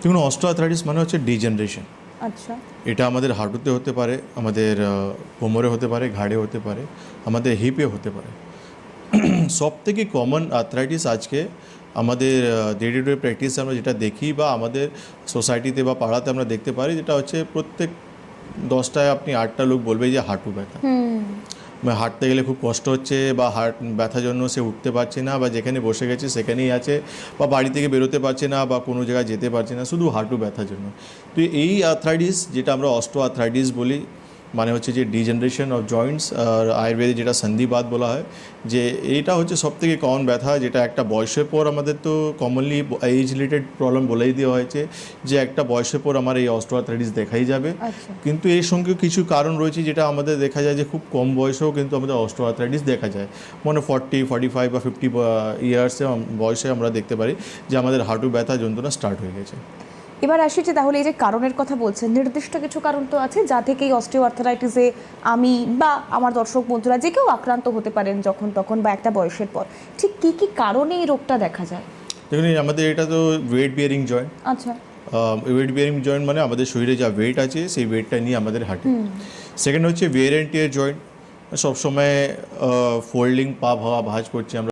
দেখুন অস্ট্রোআথরাইটিস মানে হচ্ছে ডিজেনারেশন আচ্ছা। এটা আমাদের হাঁটুতে হতে পারে আমাদের কোমরে হতে পারে ঘাড়ে হতে পারে আমাদের হিপে হতে পারে। সব থেকে কমন আর্থরাইটিস আজকে আমাদের ডে টু ডে প্র্যাকটিসে আমরা যেটা দেখি বা আমাদের সোসাইটিতে বা পাড়াতে আমরা দেখতে পারি যেটা হচ্ছে প্রত্যেক দশটায় আপনি আটটা লোক বলবে যে হাঁটু ব্যথা। হাঁটতে গেলে খুব কষ্ট হচ্ছে বা হাট ব্যথার জন্য সে উঠতে পারছে না বা যেখানে বসে গেছে সেখানেই আছে বা বাড়ি থেকে বেরোতে পারছে না বা কোনো জায়গায় যেতে পারছে না, শুধু হাঁটু ব্যথার জন্য। তো এই আর্থ্রাইটিস যেটা আমরা অস্টো আর্থ্রাইটিস বলি মানে হচ্ছে যে ডিজেনারেশন অফ জয়েন্টস আর আয়ুর্বেদে যেটা সন্ধিবাদ বলা হয় যে এটা হচ্ছে সব থেকে কমন ব্যথা যেটা একটা বয়সের পর আমাদের তো কমনলি এইজ রিলেটেড প্রবলেম বলেই দেওয়া হয়েছে যে একটা বয়সের পর আমার এই অস্টো আর্থ্রাইটিস দেখাই যাবে। আচ্ছা। কিন্তু এর সঙ্গে কিছু কারণ রয়েছে যেটা আমাদের দেখা যায় যে খুব কম বয়সেও কিন্তু আমাদের অস্ট্রোআথরাইটিস দেখা যায়। মানে ফর্টি ফর্টি ফাইভ বা ফিফটি ইয়ার্সে বয়সে আমরা দেখতে পারি যে আমাদের হাঁটু ব্যথা যন্ত্রণা স্টার্ট হয়ে গেছে। এবার আসি যে তাহলে এই যে কারণের কথা বলছেন নির্দিষ্ট কিছু কারণ তো আছে যা থেকে এই অস্টিওআর্থারাইটিসে আমি বা আমার দর্শক বন্ধুরা যে কেউ আক্রান্ত হতে পারেন যখন তখন বা একটা বয়সের পর। ঠিক কি কি কারণে এই রোগটা দেখা যায়? দেখুন আমাদের এটা তো ওয়েট বিয়ারিং জয়েন্ট আচ্ছা। ওয়েট বিয়ারিং জয়েন্ট মানে আমাদের শরীরে যা ওয়েট আছে সেই ওয়েটটা নিয়ে আমাদের হাঁটে। সেকেন্ড হচ্ছে ওয়ের অ্যান্ড টিয়ার জয়েন্ট সবসময় ফোল্ডিং পা ভাঁজ করছি আমরা।